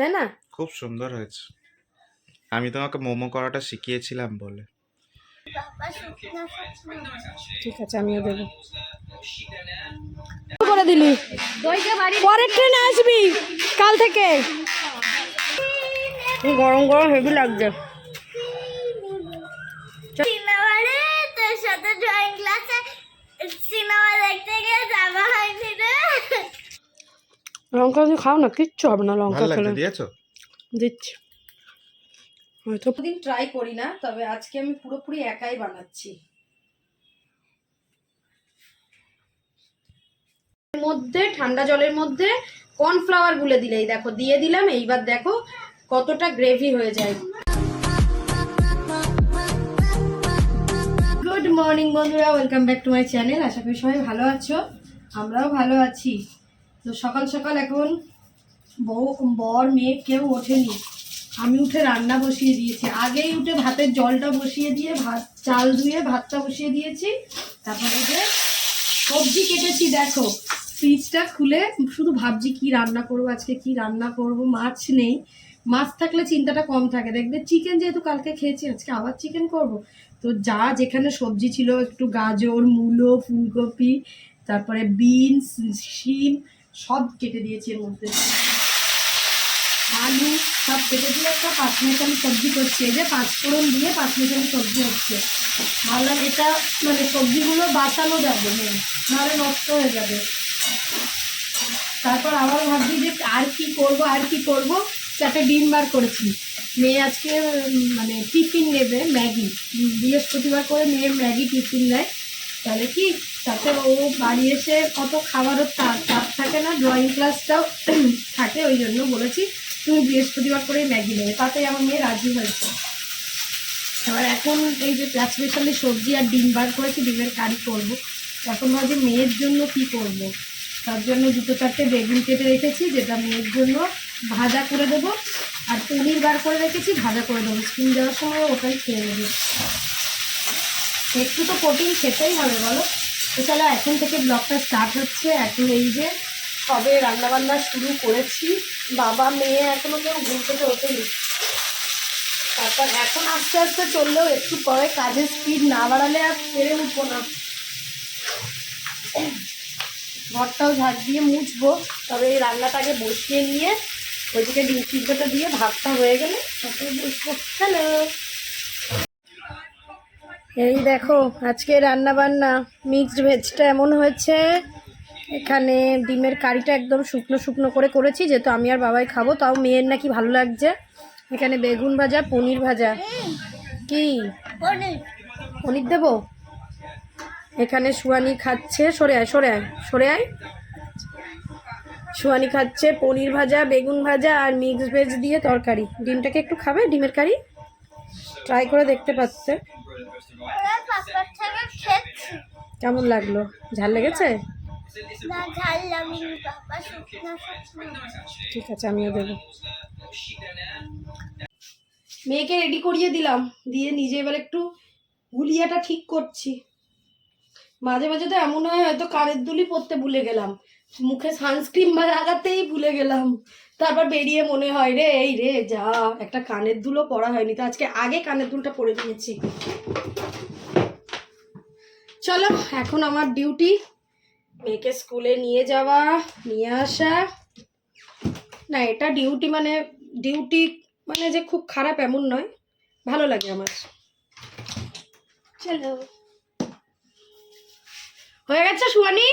তাই না? খুব সুন্দর হয়েছে। আমি তোমাকে মোমো করাটা শিখিয়েছিলাম বলে। ঠিক আছে আমিও দেবো। করে দিলি। পরের ট্রেনে আসবি কাল থেকে। গরম গরম হেভি লাগছে। সাথে ড্রয়িং ক্লাসে সিনেমা দেখতে গিয়ে যাওয়া হয়নি রে। লঙ্কা দিয়ে খাও না কিচ্ছু হবে না লঙ্কা খেলে। দিয়েছ? দিচ্ছি। হয়তো দিন ট্রাই করি না তবে আজকে আমি পুরোপুরি একাই বানাচ্ছি। এর মধ্যে ঠান্ডা জলের মধ্যে কর্নফ্লাওয়ার গুলে দিলেই দেখো দিয়ে দিলাম এইবার দেখো কতটা গ্রেভি হয়ে যায়। গুড মর্নিং বন্ধুরা welcome back to my channel আশা করি সবাই ভালো আছো আমরাও ভালো আছি। তো সকাল সকাল এখন বউ, বর, মেয়ে কেউ ওঠেনি। আমি উঠে রান্না বসিয়ে দিয়েছি। আগেই উঠে ভাতের জলটা বসিয়ে দিয়ে, ভাত, চাল ধুয়ে ভাতটা বসিয়ে দিয়েছি। তারপরে যে সবজি কেটেছি, দেখো। ফ্রিজটা খুলে শুধু ভাবছি কি রান্না করব, আজকে কি রান্না করব, মাছ নেই। মাছ থাকলে চিন্তাটা কম থাকে। দেখবে চিকেন যেহেতু কালকে খেয়েছি, আজকে আবার চিকেন করব। তো যা যেখানে সবজি ছিল, একটু গাজর, মূলো, ফুলকপি, তারপরে বিনস শিম সব কেটে দিয়েছি এর মধ্যে। আলু সব কেটে দিয়ে একটা পাঁচমিশালি সবজি করছি। এই যে পাঁচফোড়ন দিয়ে পাঁচমিশালি সবজি হচ্ছে। ভাবলাম এটা মানে সবজিগুলো বাঁচানো যাবে না নাহলে নষ্ট হয়ে যাবে। তারপর আবার ভাবছি যে আর কি করব, আর কি করব? চারটে ডিম বার করেছি। মেয়ে আজকে মানে টিফিন নেবে ম্যাগি। বৃহস্পতিবার করে মেয়ে ম্যাগি টিফিন নেয়। তাহলে কি তাতে ও বাড়ি এসে অত খাবারও তার চাপ থাকে না ড্রয়িং ক্লাসটাও থাকে, ওই জন্য বলেছি, তুমি বৃহস্পতিবার করে ম্যাগি নেবে, তাতেই আমার মেয়ে রাজি হয়েছে। এবার এখন এই যে স্পেশালি সবজি আর ডিম বার করেছি, ডিমের কারি করব। এখন ভাবছি মেয়ের জন্য কি করব। তার জন্য দুটো চারটে বেগুন কেটে রেখেছি, যেটা মেয়ের জন্য ভাজা করে দেবো। আর পনির বার করে রেখেছি, ভাজা করে দেবো। স্কিন দেওয়ার সময় ওটাই খেয়ে নেবে। একটু তো প্রোটিন খেতেই হবে, বলো? তো চলো এখন থেকে ব্লগটা স্টার্ট হচ্ছে। এখন এই যে সবে রান্নাবান্না শুরু করেছি। বাবা, মেয়ে এখনও কেউ ঘুম থেকে ওঠেনি। তারপর এখন আস্তে আস্তে চললেও একটু পরে কাজের স্পিড না বাড়ালে আর পেরে উঠবো না। ঘরটাও ঝাড় দিয়ে মুছবো। তবে এই রান্নাটাকে বসিয়ে নিয়ে ওইদিকে ডিম সিদ্ধটা দিয়ে ভাতটা হয়ে গেলে তারপরে বসবো। হ্যালো এই দেখো, আজকে রান্না বান্না মিক্সড ভেজটা এমন হয়েছে। এখানে ডিমের কারিটা একদম শুকনো শুকনো করে করেছি, যেহেতু আমি আর বাবাই খাব, তাও মেয়ের নাকি ভালো লাগছে। এখানে বেগুন ভাজা, পনির ভাজা। কি? পনির দেবো? এখানে সুয়ানি খাচ্ছে, সরে আয় সরে আয় সরে আয়। সুয়ানি খাচ্ছে, পনির ভাজা, বেগুন ভাজা আর মিক্স ভেজ দিয়ে তরকারি। ডিমটাকে একটু খাবে, ডিমের কারি? ট্রাই করে দেখতে পাচ্ছে ওরা পাপার থেকে খেয়েছি কেমন লাগল? ঝাল লেগেছে? ঠিক আছে আমিও দেবো। মেয়েকে রেডি করিয়ে দিলাম দিয়ে নিজে এবার একটু হুলিয়াটা ঠিক করছি। মাঝে মাঝে তো এমন হয় হয়তো কানের দুলি পরতে ভুলে গেলাম। মুখে সানস্ক্রিন লাগাতেই ভুলে গেলাম। তারপর বেরিয়ে মনে হয়, রে, এই রে, যা, একটা কানের দুলও পরা হয়নি। তো আজকে আগে কানের দুলটা পরে নিয়েছি চলো, এখন আমার ডিউটি। মেয়েকে স্কুলে নিয়ে যাওয়া, নিয়ে আসা। না, এটা ডিউটি মানে ডিউটি মানে যে খুব খারাপ এমন নয়, ভালো লাগে আমার। চলো। হয়ে গেছে সুয়ানি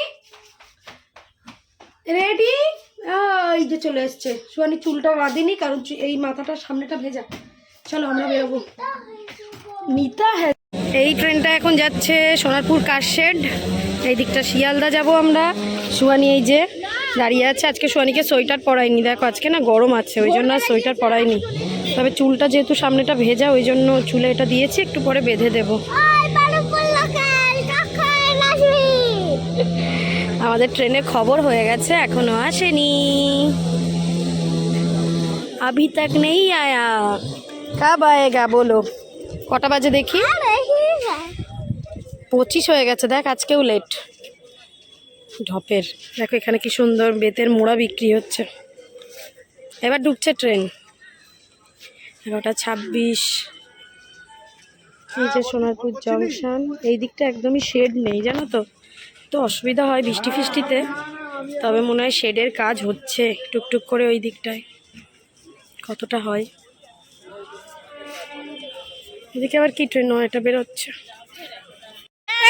রেডি এই যে চলে এসছে। সুয়ানি চুলটা বাঁধিনি, কারণ এই মাথাটা সামনেটা ভেজা। চলো, আমরা বেরোবো। নিতা হ্যাঁ। এই ট্রেনটা এখন যাচ্ছে সোনারপুর কারশেড। এই দিকটা শিয়ালদা যাব আমরা। সুয়ানি এই যে দাঁড়িয়ে আছে। আজকে সুয়ানিকে সোয়েটার পরাইনি। দেখো, আজকে না গরম আছে, ওই জন্য আর সোয়েটার পরাইনি। তবে চুলটা যেহেতু সামনেটা ভেজা, ওই জন্য চুলে এটা দিয়েছি। একটু পরে বেঁধে দেবো। আমাদের ট্রেনে খবর হয়ে গেছে এখনো আসেনি अभी तक नहीं आया कब आएगा बोलो কটা বাজে দেখি পঁচিশ হয়ে গেছে দেখ আজকেও লেট ঢপের দেখো এখানে কি সুন্দর বেতের মোড়া বিক্রি হচ্ছে এবার ঢুকছে ট্রেন এগারোটা ছাব্বিশ এই যে সোনারপুর জংশন এই দিকটা একদমই শেড নেই জানো তো তো অসুবিধা হয় বৃষ্টি ফিষ্টিতে তবে মনে হয় শেডের কাজ হচ্ছে টুকটুক করে ওই দিকটায়। কতটা হয়? এদিকে আবার কি ট্রেন? এটা বেরোচ্ছে।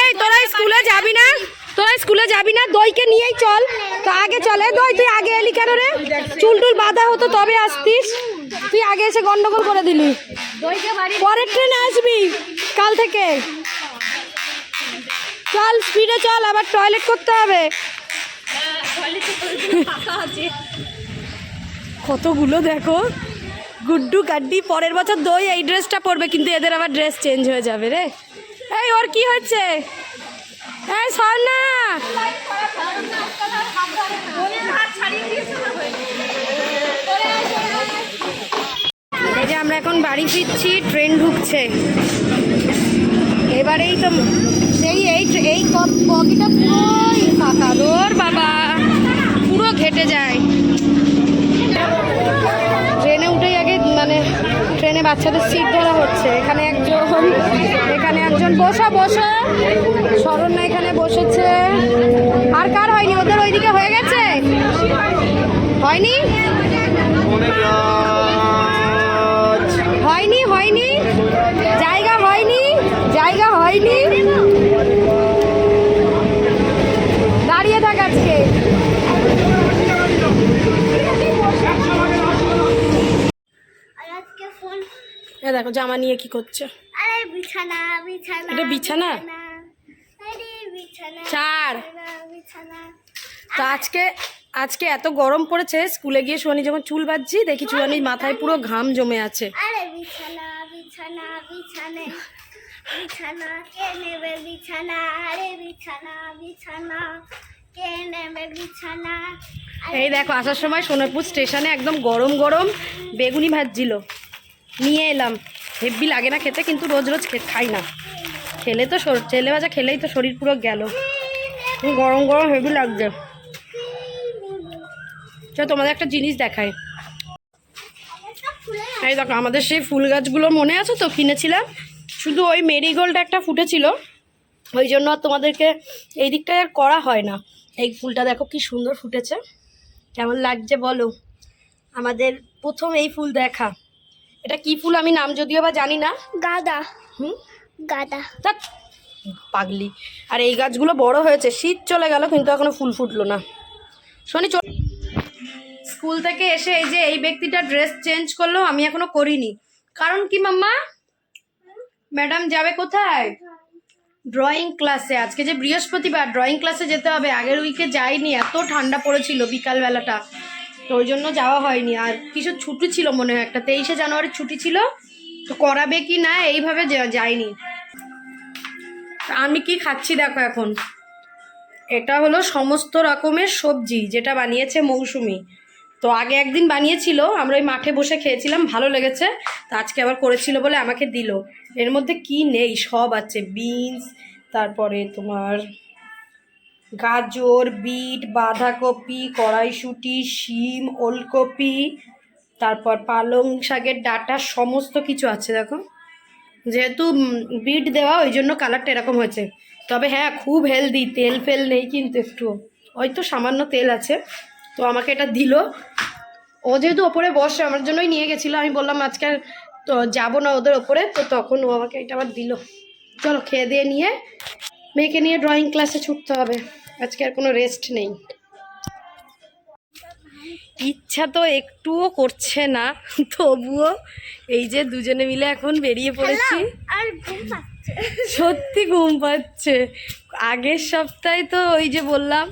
এই তোরা স্কুলে যাবি না? তোরা স্কুলে যাবি না? দইকে নিয়েই চল। তো আগে চলে। দই তুই আগে এলি কেন রে? চুল টুল বাঁধা হতো তবে আসতিস। তুই আগে এসে গন্ডগোল করে দিলি। পরের ট্রেনে আসবি কাল থেকে। চল স্পিডে চল, আবার টয়লেট করতে হবে। কতগুলো দেখো? গুড্ডু গাড্ডি, পরের বছর দই এই ড্রেসটা পরবে, কিন্তু এদের আবার ড্রেস চেঞ্জ হয়ে যাবে রে। এই, ওর কি হচ্ছে? না এই যে আমরা এখন বাড়ি ফিরছি ট্রেন ঢুকছে। এবারেই তো এই এই বগিটা পুরোই ফাঁকা। দোর বাবা, পুরো ঘেটে যায়। ট্রেনে উঠেই আগে মানে ট্রেনে বাচ্চাদের সিট ধরা হচ্ছে। এখানে একজন এখানে একজন বসা বসা। শরণ্য এখানে বসেছে। আর কার হয়নি? ওদের ওইদিকে হয়ে গেছে? হয়নি? হয়নি হয়নি। জায়গা জায়গা হয়নি। দাঁড়িয়ে থাক আজকে। আর আজকে ফোন এ দেখো জামা নিয়ে কি করছে? আরে বিছানা বিছানা এটা বিছানা? আরে চার। তো আজকে আজকে এত গরম পড়েছে স্কুলে গিয়ে শোনি যখন চুল বাঁধছি দেখি চুয়ানির মাথায় পুরো ঘাম জমে আছে। আরে বিছানা বিছানা বিছানা। বিছানা কে নেবে বিছানা আরে বিছানা বিছানা কে নেবে বিছানা। এই দেখো আসার সময় সোনারপুর স্টেশনে একদম গরম গরম বেগুনি ভাজছিল। নিয়ে এলাম। হেব্বি লাগে না খেতে কিন্তু রোজ রোজ খাই না। খেলে তো তেলে ভাজা খেলেই তো শরীর পুরো গেল। গরম গরম হেভি লাগছে। চলো তোমাদের একটা জিনিস দেখায় এই দেখো আমাদের সেই ফুল গাছগুলো মনে আছে তো কিনেছিলাম? শুধু ওই মেরিগোল্ড একটা ফুটেছিল ওই জন্য আর তোমাদেরকে এই দিকটায় আর করা হয় না। এই ফুলটা দেখো কি সুন্দর ফুটেছে। কেমন লাগছে বলো? আমাদের প্রথম এই ফুল দেখা। এটা কি ফুল আমি নাম যদিও বা জানি না। গাদা। হুম? গাদা। পাগলি। আর এই গাছগুলো বড় হয়েছে শীত চলে গেল কিন্তু এখনও ফুল ফুটলো না। শনি চল। স্কুল থেকে এসে এই যে এই ব্যক্তিটা ড্রেস চেঞ্জ করল আমি এখনও করিনি। কারণ কি মাম্মা? ম্যাডাম যাবে কোথায়? ড্রয়িং ক্লাসে আজকে যে বৃহস্পতিবার ড্রয়িং ক্লাসে যেতে হবে। আগের উইকে যাইনি, এত ঠান্ডা পড়েছিল বিকালবেলাটা। তো ওই জন্য যাওয়া হয়নি। আর কিছু ছুটি ছিল মনে হয়, একটা তেইশে জানুয়ারি ছুটি ছিল। তো করাবে কি না, এইভাবে যাইনি। আমি কি খাচ্ছি দেখো এখন। এটা হলো সমস্ত রকমের সবজি, যেটা বানিয়েছে মৌসুমি। তো আগে একদিন বানিয়েছিল, আমরা ওই মাঠে বসে খেয়েছিলাম, ভালো লেগেছে। তো আজকে আবার করেছিল বলে আমাকে দিল। এর মধ্যে কি নেই, সব আছে, বিনস, তারপরে তোমার গাজর, বিট, বাঁধাকপি, কড়াইশুঁটি, শিম, ওলকপি, তারপর পালং শাকের ডাটা, সমস্ত কিছু আছে, দেখো। যেহেতু বিট দেওয়া, ওই জন্য কালারটা এরকম হয়েছে। তবে হ্যাঁ খুব হেলদি তেল ফেল নেই কিন্তু একটু। ওই তো সামান্য তেল আছে। তো আমাকে এটা দিল। ও যেহেতু ওপরে বসে আমার জন্যই নিয়ে গেছিল। আমি বললাম আজকে আর তো যাব না ওদের ওপরে। তো তখন ও আমাকে এটা আবার দিল। চলো খেয়ে দিয়ে নিয়ে মেয়েকে নিয়ে ড্রয়িং ক্লাসে ছুটতে হবে। আজকে আর কোনো রেস্ট নেই। ইচ্ছা তো একটুও করছে না তবুও এই যে দুজনে মিলে এখন বেরিয়ে পড়েছি। আর ঘুম পাচ্ছে। সত্যি ঘুম পাচ্ছে। আগের সপ্তাহে তো ওই যে বললাম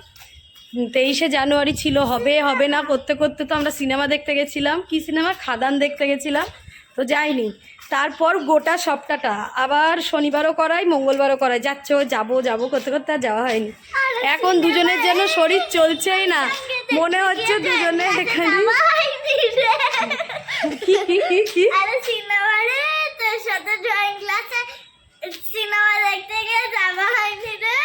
তেইশে জানুয়ারি ছিল, হবে হবে না, করতে করতে তো আমরা সিনেমা দেখতে গেছিলাম। কি সিনেমা? খাদান দেখতে গেছিলাম। তো যাইনি। তারপর গোটা সপ্তাহটা, আবার শনিবারও করাই, মঙ্গলবারও করাই। যাচ্ছে যাব যাব, করতে করতে আর যাওয়া হয়নি। এখন দুজনের যেন শরীর চলছেই না। মনে হচ্ছে দুজনে এখানে সিনেমা দেখতে গিয়ে যাওয়া হয়নি রে।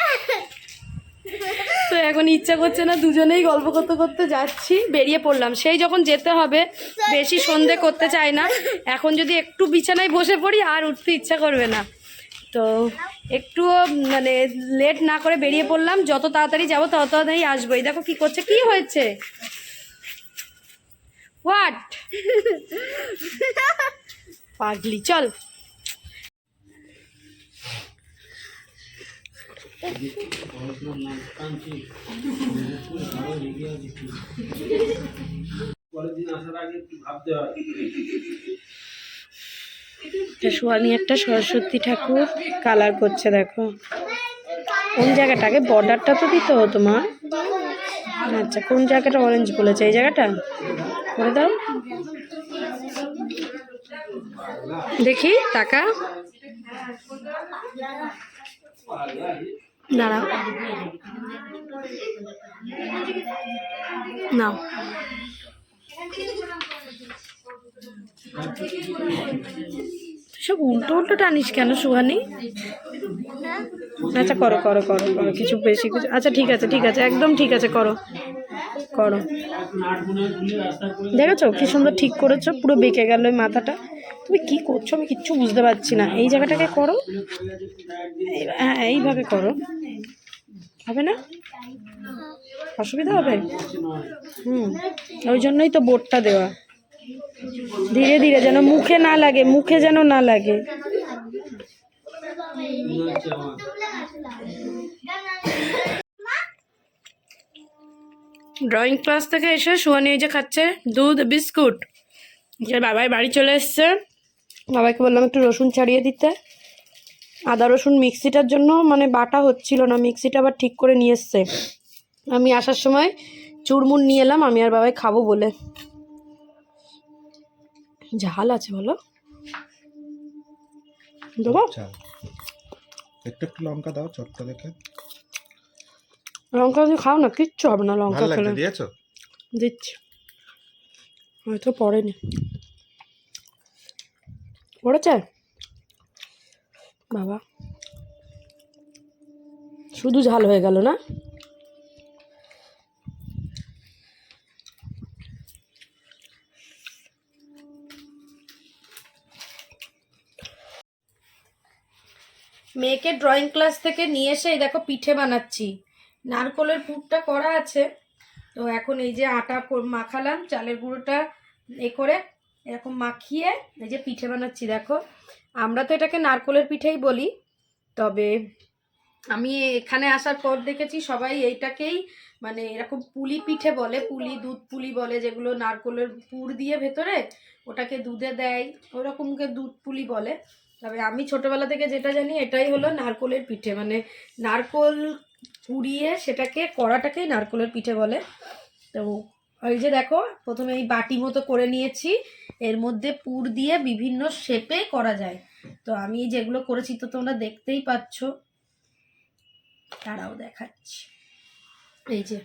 তো এখন ইচ্ছা করছে না দুজনেই গল্প করতে করতে যাচ্ছি, বেরিয়ে পড়লাম। সেই যখন যেতে হবে, বেশি সন্ধে করতে চাই না। এখন যদি একটু বিছানায় বসে পড়ি, আর উঠতে ইচ্ছা করবে না। তো একটুও মানে লেট না করে বেরিয়ে পড়লাম। যত তাড়াতাড়ি যাব, তত তাড়াতাড়ি আসব। এই দেখো কি করছে, কি হয়েছে? হোয়াট পাগলি, চল। সোয়ানি একটা সরস্বতী ঠাকুর, কালার করছে দেখো। কোন জায়গাটাকে বর্ডারটা তো দিতে হতো, মা। আচ্ছা কোন জায়গাটা অরেঞ্জ বলেছে? এই জায়গাটা? করে দাও। দেখি, টাকা। দাঁড়াও। নাও। সব উল্টো উল্টো টানিস কেন, সুহানি? আচ্ছা করো করো করো করো, কিছু বেশি কিছু। আচ্ছা ঠিক আছে ঠিক আছে, একদম ঠিক আছে, করো করো। দেখেছ, কি সুন্দর ঠিক করেছ, পুরো বেঁকে গেল ওই মাথাটা। তুমি কি করছ, আমি কিচ্ছু বুঝতে পারছি না। এই জায়গাটাকে করো। হ্যাঁ এইভাবে করো। হবে না? অসুবিধা হবে? হুম, ওই জন্যই তো বোর্ডটা দেওয়া। ধীরে ধীরে যেন মুখে না লাগে, মুখে যেন না লাগে। ড্রয়িং ক্লাস থেকে এসে সোয়ানি এই যে খাচ্ছে দুধ, বিস্কুট। যে বাবাই বাড়ি চলে এসছে। বাবাকে বললাম একটু রসুন ছাড়িয়ে দিতে। আদা রসুন মিক্সিটার জন্য মানে বাটা হচ্ছিল না মিক্সিটা আবার ঠিক করে নিয়ে এসছে। আমি আসার সময় চুরমুন নিয়ে এলাম আমি আর বাবাই খাব বলে। ঝাল আছে বলো। দেবো? আচ্ছা। একটু একটু লঙ্কা দাও চটটা দেখে। লঙ্কা যদি খাও না কিচ্ছু হবে না লঙ্কা খেলে। দিয়েছ? দিচ্ছি। হয়তো পড়েনি। পড়েছে? বাবা। শুধু ঝাল হয়ে গেল না? মেয়েকে ড্রয়িং ক্লাস থেকে নিয়ে এসে দেখো পিঠে বানাচ্ছি। নারকলের পুরটা করা আছে। তো এখন এই যে আটা মাখালাম, চালের গুঁড়োটা এ করে এরকম মাখিয়ে এই যে পিঠে বানাচ্ছি, দেখো। আমরা তো এটাকে নারকলের পিঠেই বলি, তবে আমি এখানে আসার পর দেখেছি সবাই এইটাকেই মানে এরকম পুলি পিঠে বলে, পুলি, দুধ পুলি বলে, যেগুলো নারকলের পুর দিয়ে ভেতরে ওটাকে দুধে দেয়, ওরকমকে দুধ পুলি বলে। তবে আমি ছোটবেলা থেকে যেটা জানি, এটাই হলো নারকলের পিঠে। মানে নারকল পুড়িয়ে সেটাকে, কড়াটাকেই নারকলের পিঠে বলে। তো ওই যে দেখো, প্রথমে এই বাটি মতো করে নিয়েছি এর মধ্যে পুর দিয়ে বিভিন্ন শেপে করা যায়। তো আমি যেগুলো করেছি, তো তোমরা দেখতেই পাচ্ছ। তারাও দেখাচ্ছি। এই যে,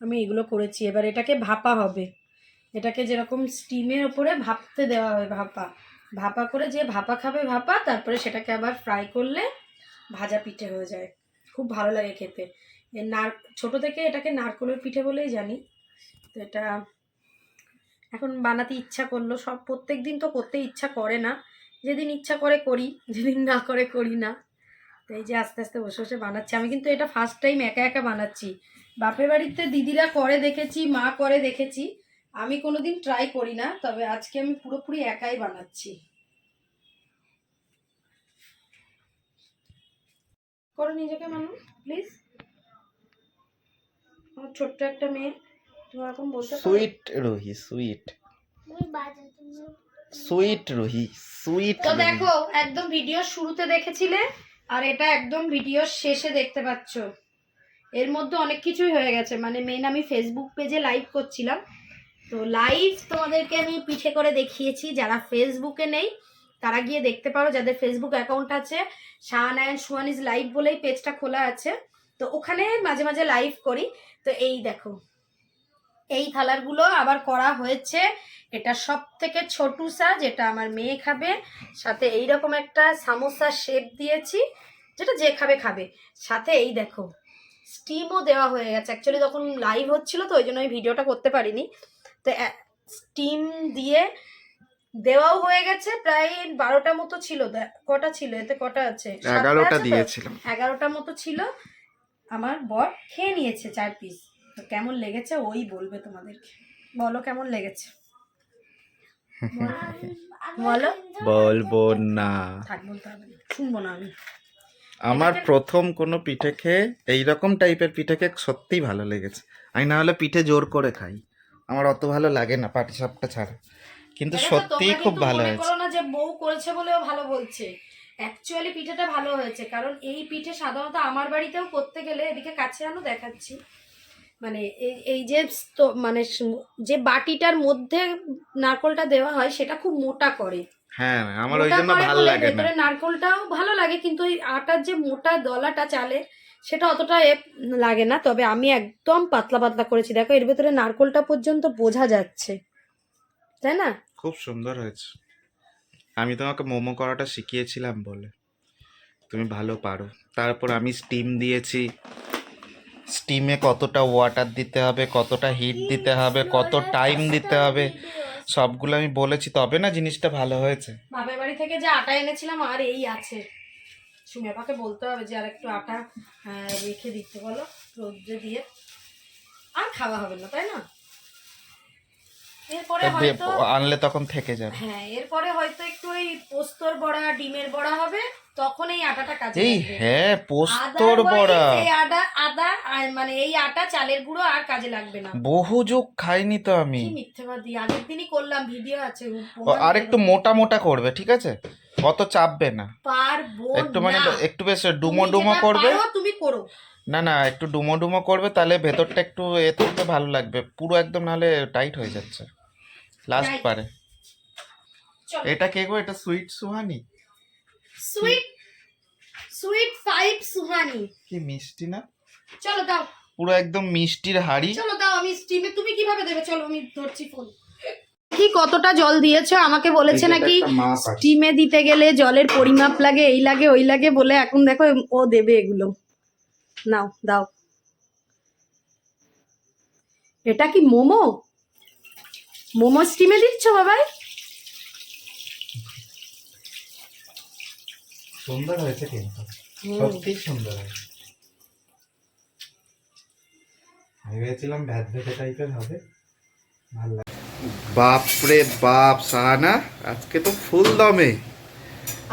আমি এগুলো করেছি। এবার এটাকে ভাপা হবে। এটাকে যেরকম স্টিমের ওপরে ভাপতে দেওয়া হয়, ভাপা। ভাপা করে যে ভাপা খাবে ভাপা, তারপরে সেটাকে আবার ফ্রাই করলে ভাজা পিঠে হয়ে যায়। খুব ভালো লাগে খেতে। নার, ছোটো থেকে এটাকে নারকলের পিঠে বলেই জানি। তো এটা এখন বানাতে ইচ্ছা করল, সব প্রত্যেক দিন তো করতে ইচ্ছা করে না। যেদিন ইচ্ছা করে করি, যেদিন না করে করি না। তো এই যে আস্তে আস্তে বসে বসে বানাচ্ছি। আমি কিন্তু এটা ফার্স্ট টাইম একা একা বানাচ্ছি। বাপের বাড়িতে দিদিরা করে দেখেছি, মা করে দেখেছি। আমি কোনোদিন ট্রাই করি না, তবে আজকে আমি পুরোপুরি একাই বানাচ্ছি। করো নিজেকে মানুষ প্লিজ আমার ছোট্ট একটা মেয়ে। Sweet Ruhi sweet. Sweet Ruhi sweet তো দেখো একদম ভিডিও শুরুতে দেখেছিলে আর এটা একদম ভিডিও শেষে দেখতে পাচ্ছ। এর মধ্যে অনেক কিছুই হয়ে গেছে। মানে মেন আমি ফেসবুক পেজে লাইভ করছিলাম। তো লাইভ তোমাদেরকে আমি পিঠে করে দেখিয়েছি। যারা ফেসবুকে নেই তারা গিয়ে দেখতে পারো। যাদের ফেসবুক অ্যাকাউন্ট আছে শাহানায়ন সুয়ানিজ লাইভ বলেই পেজটা খোলা আছে। তো ওখানে মাঝে মাঝে লাইভ করি। তো এই দেখো। এই থালারগুলো আবার করা হয়েছে। এটা সব থেকে ছোটুসা যেটা আমার মেয়ে খাবে। সাথে এই রকম একটা সামোসা শেপ দিয়েছি যেটা যে খাবে খাবে। সাথে এই দেখো স্টিমও দেওয়া হয়ে গেছে। অ্যাকচুয়ালি তখন লাইভ হচ্ছিল তো ওই জন্য আমি ভিডিওটা করতে পারিনি। তো স্টিম দিয়ে দেওয়াও হয়ে গেছে। প্রায় বারোটা মতো ছিল কটা ছিল? এতে কটা আছে? এগারোটা দিয়েছিলাম। এগারোটা মতো ছিল। আমার বর খেয়ে নিয়েছে চার পিস তো কেমন লেগেছে? ওই বলবে তোমাদেরকে। বলো কেমন লেগেছে? বলো। বলব না। থাক বলতে হবে না। শুনব না আমি। আমার প্রথম কোনো পিঠে খেয়ে এইরকম টাইপের পিঠে খেয়ে সত্যিই ভালো লেগেছে। আমি না হলে পিঠে জোর করে খাই। আমার অত ভালো লাগে না পাটিসাপটা ছাড়া। কিন্তু সত্যিই খুব ভালো হয়েছে। করো না যে বউ করেছে বলেও ভালো বলছে। অ্যাকচুয়ালি পিঠেটা ভালো হয়েছে। কারণ এই পিঠে সাধারণত আমার বাড়িতেও করতে গেলে এদিকে কাছে আনো দেখাচ্ছি। মানে এই যে মানে যে বাটিটার মধ্যে নারকলটা দেওয়া হয় সেটা খুব মোটা করে। হ্যাঁ আমার ওই জন্য ভালো লাগে না। নারকলটাও ভালো লাগে কিন্তু ওই আটার যে মোটা দলাটা চালে সেটা অতটা এ লাগে না। তবে আমি একদম পাতলা পাতলা করেছি। দেখো এর ভেতরে নারকলটা পর্যন্ত বোঝা যাচ্ছে। তাই না? খুব সুন্দর হয়েছে। আমি তোমাকে মোমো করাটা শিখিয়েছিলাম বলে। তুমি ভালো পারো। তারপর আমি স্টিম দিয়েছি। স্টিমে কতটা ওয়াটার দিতে হবে, কতটা হিট দিতে হবে, কত টাইম দিতে হবে, সবগুলো আমি বলেছি। তবে না জিনিসটা ভালো হয়েছে। বাপের বাড়ি থেকে যে আটা এনেছিলাম, আর এই আছে। সুমেপাকে বলতে হবে যে আর একটু আটা রেখে দিতে বলো, রোদ্রে দিয়ে। আর খাওয়া হবে না, তাই না? এরপরে হয়তো আনলে তখন থেকে যাবে। হ্যাঁ এরপরে হয়তো একটু ওই পোস্তর বড়া ডিমের বড়া হবে তখন এই আটাটা কাজে এই হ্যাঁ পোস্তর বড়া। এই আটা আদা মানে এই আটা চালের গুঁড়ো আর কাজে লাগবে না। বহু যুগ খাইনি তো আমি। কি মিথ্যেবাদী আগের দিনই করলাম ভিডিও আছে আর একটু মোটা মোটা করবে ঠিক আছে? অত চাপবে না। পারব একটু মানে একটু বেশ ডুমো ডুমো করবে। তুমি করো। না না একটু ডুমো ডুমো করবে তাহলে ভেতরটা একটু এ থাকবে ভালো লাগবে। পুরো একদম নাহলে টাইট হয়ে যাচ্ছে। লাস্ট পারে। এটা কে গো? এটা sweet Suhani? Sweet sweet five Suhani. কি মিষ্টি না? চলো দাও। পুরো একদম মিষ্টির হাড়ি। চলো দাও আমি স্টিমে তুমি কীভাবে দেবে? চলো আমি ধরছি ফোন কি কতটা জল দিয়েছ? আমাকে বলেছে নাকি। স্টিমে দিতে গেলে জলের পরিমাপ লাগে এই লাগে ওই লাগে বলে এখন দেখো ও দেবে এগুলো। নাও দাও। এটা কি মোমো? মোমো স্টিমে দিচ্ছ বাবাই? সুন্দর হয়েছে কিন্তু। সত্যি সুন্দর হয়েছে। আমি ভেবেছিলাম ভ্যাট ভেটে টাইপের হবে। ভালো লাগে। বাপরে বাপ সাহানা আজকে তো ফুল দমে।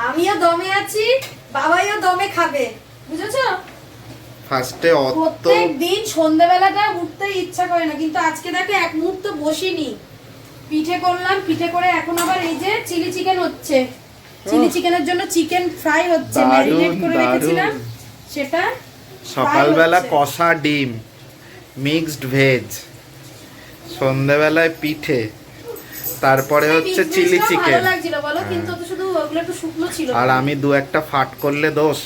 আমিও দমে আছি বাবাইও দমে খাবে বুঝেছ? ফার্স্টে অত প্রত্যেক দিন সন্ধ্যেবেলাটা উঠতে ইচ্ছা করে না কিন্তু আজকে দেখো এক মুহূর্ত বসিনি। পিঠে করলাম পিঠে করে এখন আবার এই যে চিলি চিকেন হচ্ছে। চিলি চিকেনের জন্য চিকেন ফ্রাই হচ্ছে ম্যারিনেট করে। রেখেছিলাম। সেটা সকালবেলা কষা ডিম মিক্সড ভেজ সন্ধেবেলায় পিঠে তারপরে হচ্ছে চিলি চিকেন ভালো লাগছিল বলো কিন্তু শুধু ওগুলো একটু শুকনো ছিল। আর আমি দু একটা ফাট করলে দোষ।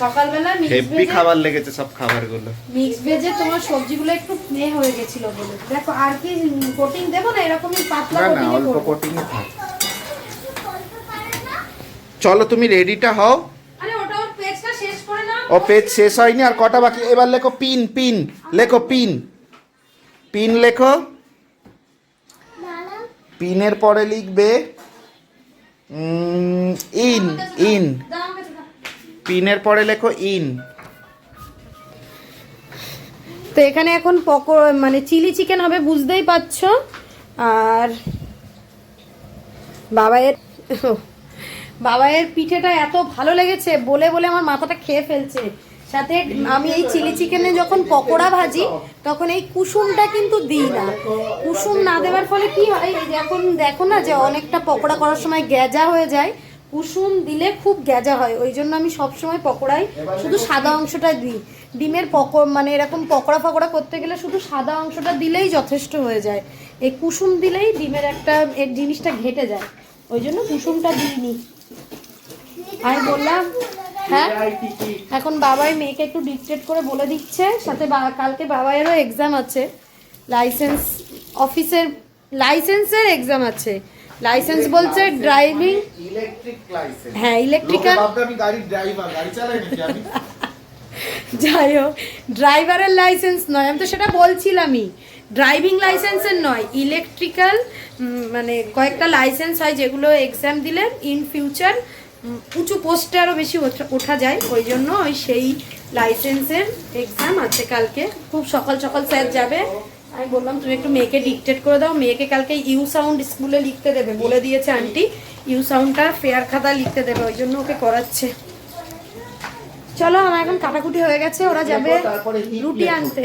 সকালবেলা হেভি খাবার লেগেছে সব খাবারগুলো। মিক্স ভেজে তোমার সবজিগুলো একটু হয়ে গেছিল বলে। দেখো আর কি কোটিং দেবো না এরকমই পাতলা না না অল্প কোটিং থাক। চলো তুমি রেডিটা হও। আরে ওটা ওর পেজটা শেষ করে না ও পেজ শেষ হয়নি আর কটা বাকি? এবার লেখো পিন পিন লেখো পিন পিন লেখো। পিনের পরে লিখবে ইন ইন দাও আমার কাছে দাও। পিনের পরে লেখো ইন। তো এখানে এখন পকো মানে চিলি চিকেন হবে, বুঝতেই পারছ। আর বাবাইয়ের বাবাইয়ের পিঠেটা এত ভালো লেগেছে, বলে বলে আমার মাথাটা খেয়ে ফেলছে। সাথে আমি এই চিলি চিকেনে যখন পকোড়া ভাজি, তখন এই কুসুমটা কিন্তু দিই না। কুসুম না দেওয়ার ফলে কি হয় এখন দেখো না যে অনেকটা পকোড়া করার সময় গ্যাজা হয়ে যায়। কুসুম দিলে খুব গ্যাজা হয় ওই জন্য আমি সবসময় পকোড়ায় শুধু সাদা অংশটা দিই। ডিমের পকো মানে এরকম পকোড়া ফকোড়া করতে গেলে শুধু সাদা অংশটা দিলেই যথেষ্ট হয়ে যায়। এই কুসুম দিলেই ডিমের একটা এর জিনিসটা ঘেটে যায়। ওই জন্য কুসুমটা দিইনি। আমি বললাম হ্যাঁ? এখন বাবাই মেয়েকে একটু ডিকটেট করে বলে দিচ্ছে সাথে কালকে বাবাইয়েরও এক্সাম আছে। লাইসেন্স অফিসের লাইসেন্সের এক্সাম আছে। লাইসেন্স বলছে ড্রাইভিং ইলেকট্রিক লাইসেন্স হ্যাঁ ইলেকট্রিক্যাল আমি গাড়ির ড্রাইভার গাড়ি চালাই নাকি আমি? যাই হোক ড্রাইভারের লাইসেন্স নয় আমি তো সেটা বলছিলামই। ড্রাইভিং লাইসেন্সের নয় ইলেকট্রিক্যাল মানে কয়েকটা লাইসেন্স হয় যেগুলো এক্সাম দিলে ইন ফিউচার উঁচু পোস্টে আরও বেশি ওঠা- ওঠা যায়। ওই জন্য ওই সেই লাইসেন্সের এক্সাম আছে কালকে। খুব সকাল সকাল স্যার যাবে। আমি বললাম তুমি একটু মেয়েকে ডিকটেট করে দাও। মেয়েকে কালকে ইউ সাউন্ড স্কুলে লিখতে দেবে। বলে দিয়েছে আন্টি। ইউ সাউন্ডটা ফেয়ার খাতা লিখতে দেবে ওই জন্য ওকে করাচ্ছে। চলো আমার এখন কাটাকুটি হয়ে গেছে। ওরা যাবে রুটি আনতে।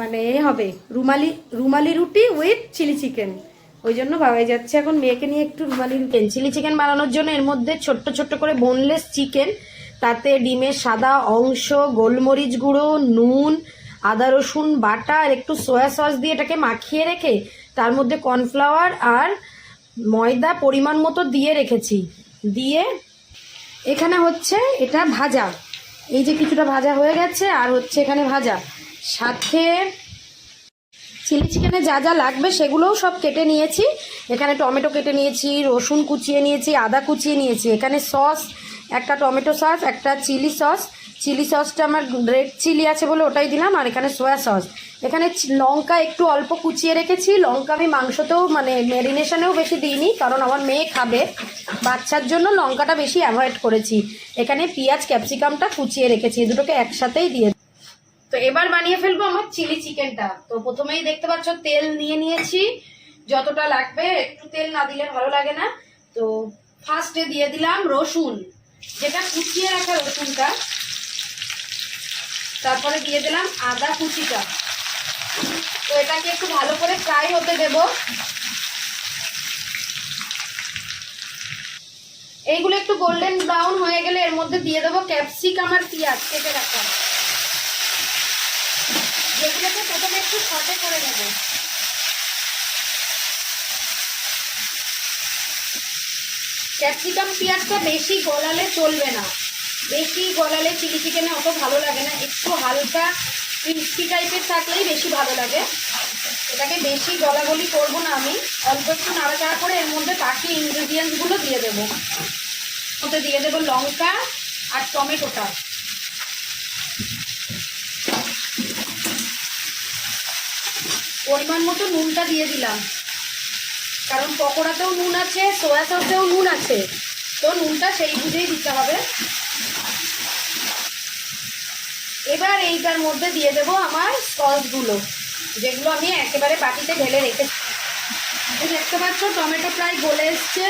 মানে এ হবে রুমালি রুমালি রুটি উইথ চিলি চিকেন ওই জন্য বাবাই যাচ্ছে এখন মেয়েকে নিয়ে একটু রুমালি চিকেন চিলি চিকেন বানানোর জন্য এর মধ্যে ছোট্ট ছোট্ট করে বোনলেস চিকেন তাতে ডিমের সাদা অংশ গোলমরিচ গুঁড়ো নুন আদা, রসুন, বাটা আর একটু সয়া সস দিয়ে এটাকে মাখিয়ে রেখে তার মধ্যে কর্নফ্লাওয়ার আর ময়দা পরিমাণ মতো দিয়ে রেখেছি। দিয়ে এখানে হচ্ছে এটা ভাজা। এই যে কিছুটা ভাজা হয়ে গেছে আর হচ্ছে এখানে ভাজা। সাথে চিলি চিকেনে যা যা লাগবে সেগুলোও সব কেটে নিয়েছি। এখানে টমেটো কেটে নিয়েছি, রসুন কুচিয়ে নিয়েছি, আদা কুচিয়ে নিয়েছি। এখানে সস একটা টমেটো সস, একটা চিলি সস। চিলি সসটা আমার রেড চিলি আছে বলে ওটাই দিলাম, আর এখানে সোয়া সস এখানে লঙ্কা একটু অল্প কুচিয়ে রেখেছি। লঙ্কা আমি মাংসতেও মানে ম্যারিনেশনেও বেশি দিইনি, কারণ আমার মেয়ে খাবে। বাচ্চার জন্য লঙ্কাটা বেশি অ্যাভয়েড করেছি। এখানে পেঁয়াজ, ক্যাপসিকামটা কুচিয়ে রেখেছি দুটোকে একসাথেই দিয়ে তো এবার বানিয়ে ফেলব আমার চিলি চিকেনটা তো প্রথমেই দেখতে পাচ্ছ, তেল নিয়ে নিয়েছি। যতটা লাগবে, একটু তেল না দিলে ভালো লাগে না। তো ফার্স্টে দিয়ে দিলাম রসুন। যেটা কুচিয়ে রাখা রসুনটা, তারপরে দিয়ে দিলাম আদা কুচিটা। তো এটাকে একটু ভালো করে ফ্রাই হতে দেব। এইগুলো একটু গোল্ডেন ব্রাউন হয়ে গেলে এর মধ্যে দিয়ে দেবো ক্যাপসিকাম আর পেঁয়াজ, কেটে রাখা। যেগুলোকে প্রথমে একটু সটে করে নেব। ক্যাপসিকাম পেঁয়াজটা বেশি গলালে চলবে না। বেশি গলালে চিলি চিকেনে অত ভালো লাগে না। একটু হালকা ক্রিস্পি টাইপের থাকলেই বেশি ভালো লাগে। এটাকে বেশি গলাগলি করব না আমি। অল্প একটু নাড়াচাড়া করে এর মধ্যে বাকি ইনগ্রিডিয়েন্টসগুলো দিয়ে দেবো। ওতে দিয়ে দেবো লঙ্কা আর টমেটোটা। পরিমাণ মতো নুনটা দিয়ে দিলাম। কারণ পকোড়াতেও নুন আছে সোয়া সসেও নুন আছে। তো নুনটা সেই বুঝেই দিতে হবে। এবার এইটার মধ্যে দিয়ে দেব আমার সসগুলো, যেগুলো আমি একেবারে বাটিতে ঢেলে রেখেছি দেখতে পাচ্ছ, টমেটো প্রায় গলে এসছে।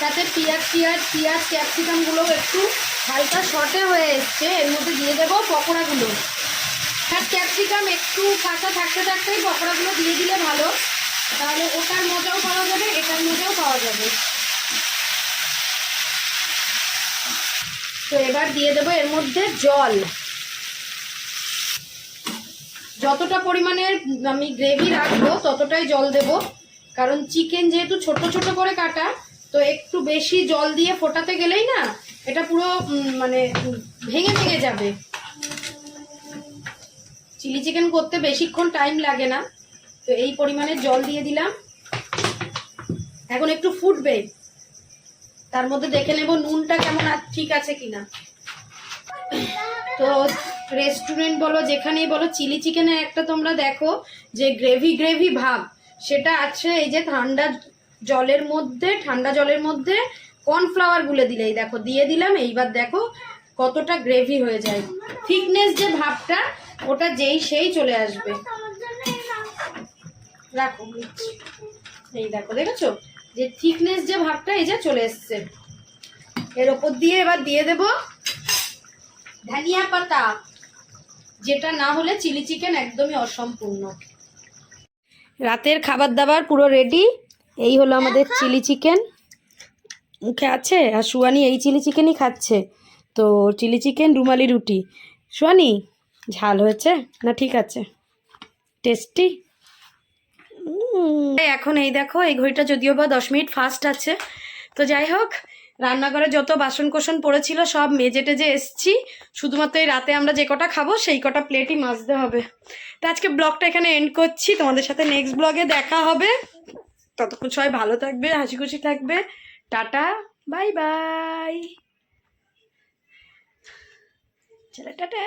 তাতে পেঁয়াজ পেঁয়াজ পেঁয়াজ, ক্যাপসিকামগুলোও একটু হালকা শর্টে হয়ে এসছে। এর মধ্যে দিয়ে দেবো পকোড়াগুলো। আর ক্যাপসিকাম একটু কাঁচা থাকতে থাকতেই পকোড়াগুলো দিয়ে দিলে ভালো। তাহলে ওটার মজাও পাওয়া যাবে, এটার মজাও পাওয়া যাবে। তো এবার দিয়ে দেবো এর মধ্যে জল। যতটা পরিমাণের আমি গ্রেভি রাখব, ততটাই জল দেব। কারণ চিকেন যেহেতু ছোট ছোট করে কাটা, তো একটু বেশি জল দিয়ে ফোটাতে গেলেই না, এটা পুরো মানে ভেঙে ভেঙে যাবে। চিলি চিকেন করতে বেশিক্ষণ টাইম লাগে না। তো এই পরিমাণে জল দিয়ে দিলাম। এখন একটু ফুটবে। তার মধ্যে দেখে নেব নুনটা কেমন আর ঠিক আছে কিনা। তো রেস্টুরেন্ট বলো, যেখানেই বলো, চিলি চিকেনে একটা তোমরা দেখো যে গ্রেভি গ্রেভি ভাব। সেটা আছে এই যে ঠান্ডা জলের মধ্যে, ঠান্ডা জলের মধ্যে কর্নফ্লাওয়ার গুলে দিলে। দেখো, দিয়ে দিলাম, এইবার দেখো কতটা গ্রেভি হয়ে যায়। থিকনেস যে ভাবটা, ওটা যেই সেই চলে আসবে আমার জন্য এই নাও। রাখো এই দেখো দেখেছ? যে থিকনেস যে ভাবটা এই যে চলে এসছে। এর ওপর দিয়ে এবার দিয়ে দেব ধনিয়া পাতা যেটা না হলে চিলি চিকেন একদমই অসম্পূর্ণ। রাতের খাবার দাবার পুরো রেডি এই হলো আমাদের চিলি চিকেন। মুখে আছে? আর সুয়ানি এই চিলি চিকেনই খাচ্ছে। তো চিলি চিকেন রুমালি রুটি। সুয়ানি ঝাল হয়েছে? না ঠিক আছে? টেস্টি? এখন এই দেখো, এই ঘড়িটা যদিও বা দশ মিনিট ফাস্ট আছে। তো যাই হোক, রান্নাঘরে যত বাসন কোসন পড়েছিল সব মেজে টেজে এসছি। শুধুমাত্র এই রাতে আমরা যে কটা খাব, সেই কটা প্লেটই মাজতে হবে। তো আজকে ব্লগটা এখানে এন্ড করছি। তোমাদের সাথে নেক্সট ব্লগে দেখা হবে। ততক্ষণ সবাই ভালো থাকবে হাসি খুশি থাকবে। Tata, bye bye. চলো টাটা।